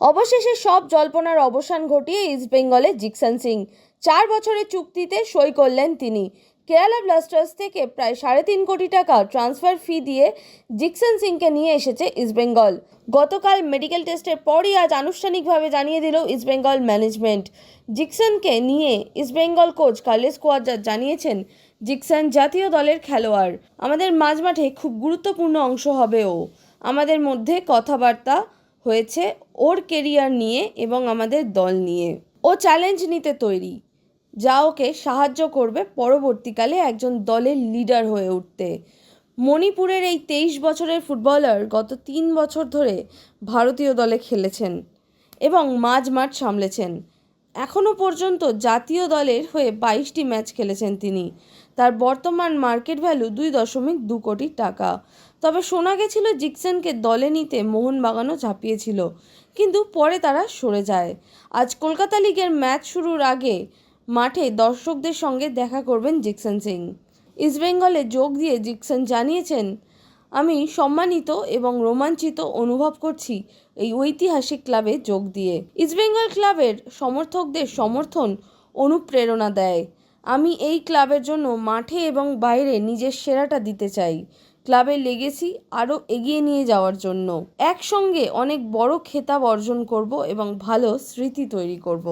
অবশেষে সব জল্পনার অবসান ঘটিয়ে ইস্টবেঙ্গলে জিকসন সিং। চার বছরের চুক্তিতে সই করলেন তিনি। কেরালা ব্লাস্টার্স থেকে প্রায় সাড়ে তিন কোটি টাকা ট্রান্সফার ফি দিয়ে জিকসন সিংকে নিয়ে এসেছে ইস্টবেঙ্গল গতকাল মেডিকেল টেস্টের পরই আজ আনুষ্ঠানিকভাবে জানিয়ে দিল ইস্টবেঙ্গল ম্যানেজমেন্ট জিকসনকে নিয়ে ইস্টবেঙ্গল কোচ কার্লেস কোয়াজার জানিয়েছেন, জিকসন জাতীয় দলের খেলোয়াড়। আমাদের মাঝমাঠে খুব গুরুত্বপূর্ণ অংশ হবে ও। আমাদের মধ্যে কথাবার্তা হয়েছে ওর কেরিয়ার নিয়ে এবং আমাদের দল নিয়ে। ও চ্যালেঞ্জ নিতে তৈরি। যা ওকে সাহায্য করবে পরবর্তীকালে একজন দলের লিডার হয়ে উঠতে। মণিপুরের এই তেইশ বছরের ফুটবলার গত তিন বছর ধরে ভারতীয় দলে খেলেছেন এবং মাঝ মাঠ সামলেছেন। এখনও পর্যন্ত জাতীয় দলের হয়ে বাইশটি ম্যাচ খেলেছেন তিনি। তার বর্তমান মার্কেট ভ্যালু দুই দশমিক দু কোটি টাকা। তবে শোনা গেছিল জিকসেনকে দলে নিতে মোহনবাগানও ঝাঁপিয়েছিল, কিন্তু পরে তারা সরে যায়। আজ কলকাতা লিগের ম্যাচ শুরুর আগে মাঠে দর্শকদের সঙ্গে দেখা করবেন জিকসন সিং। ইস্টবেঙ্গলে যোগ দিয়ে জিকসন জানিয়েছেন আমি সম্মানিত এবং রোমাঞ্চিত অনুভব করছি এই ঐতিহাসিক ক্লাবে যোগ দিয়ে। ইস্টবেঙ্গল ক্লাবের সমর্থকদের সমর্থন অনুপ্রেরণা দেয়। আমি এই ক্লাবের জন্য মাঠে এবং বাইরে নিজের সেরাটা দিতে চাই। ক্লাবের লেগেসি আরও এগিয়ে নিয়ে যাওয়ার জন্য। একসঙ্গে অনেক বড় খেতাব অর্জন করব এবং ভালো স্মৃতি তৈরি করব।